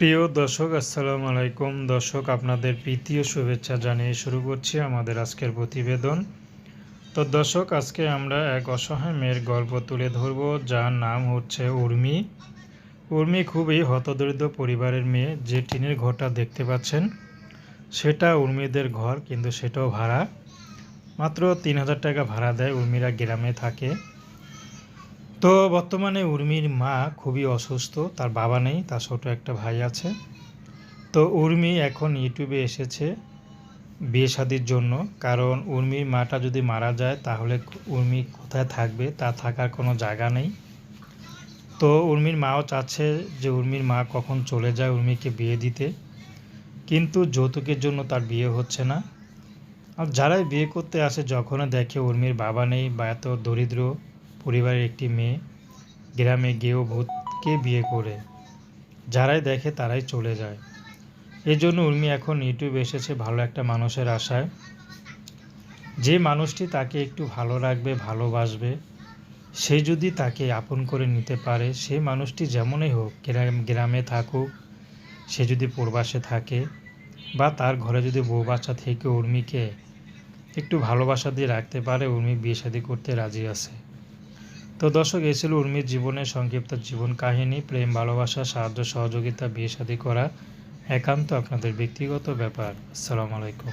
প্রিয় দর্শক, আসসালামু আলাইকুম। দর্শক, আপনাদের প্রীতি শুভেচ্ছা জানিয়ে শুরু করছি আমাদের আজকের প্রতিবেদন। তো দর্শক, আজকে আমরা এক অসহায় মেয়ের গল্প তুলে ধরব, যার নাম হচ্ছে উর্মি। উর্মি খুবই হতদরিদ্র পরিবারের মেয়ে, যে টিনের ঘরটা দেখতে পাচ্ছেন। সেটা উর্মিদের ঘর, কিন্তু সেটাও ভাড়া। মাত্র তিন হাজার টাকা ভাড়া দেয় উর্মিরা গ্রামে থাকে। তো বর্তমানে উর্মির মা খুবই অসুস্থ, তার বাবা নেই, তার ছোট একটা ভাই আছে। তো উর্মি এখন ইউটিউবে এসেছে বিয়ে শাদির জন্য। কারণ উর্মির মাটা যদি মারা যায়, তাহলে উর্মি কোথায় থাকবে তা থাকার কোনো জায়গা নেই। তো উর্মির মাও চাচ্ছে যে উর্মির মা কখন চলে যায় উর্মিকে বিয়ে দিতে। কিন্তু যৌতুকের জন্য তার বিয়ে হচ্ছে না। আর যারাই বিয়ে করতে আসে, যখনই দেখে উর্মির বাবা নেই বা এত দরিদ্র পরিবারের একটি মেয়ে গ্রামে গিয়েও ভূতকে বিয়ে করে। যারাই দেখে তারাই চলে যায়। এই জন্য উর্মি এখন ইউটিউবে এসেছে ভালো একটা মানুষের আশায়। যে মানুষটি তাকে একটু ভালো রাখবে, ভালোবাসবে, সে যদি তাকে আপন করে নিতে পারে, সে মানুষটি যেমনই হোক, গ্রাম, গ্রামে থাকুক, সে যদি প্রবাসে থাকে বা তার ঘরে যদি বউ বাচ্চা থেকে উর্মিকে একটু ভালোবাসা দিয়ে রাখতে পারে, উর্মি বিয়ে শাদী করতে রাজি আছে। তো দর্শক, এই ছিল উর্মির জীবনের সংক্ষিপ্ত জীবন কাহিনী, প্রেম, ভালোবাসা, সাহায্য, সহযোগিতা, বিয়ে, শাদী করা, একান্ত আপনাদের ব্যক্তিগত ব্যাপার। আসসালামু আলাইকুম।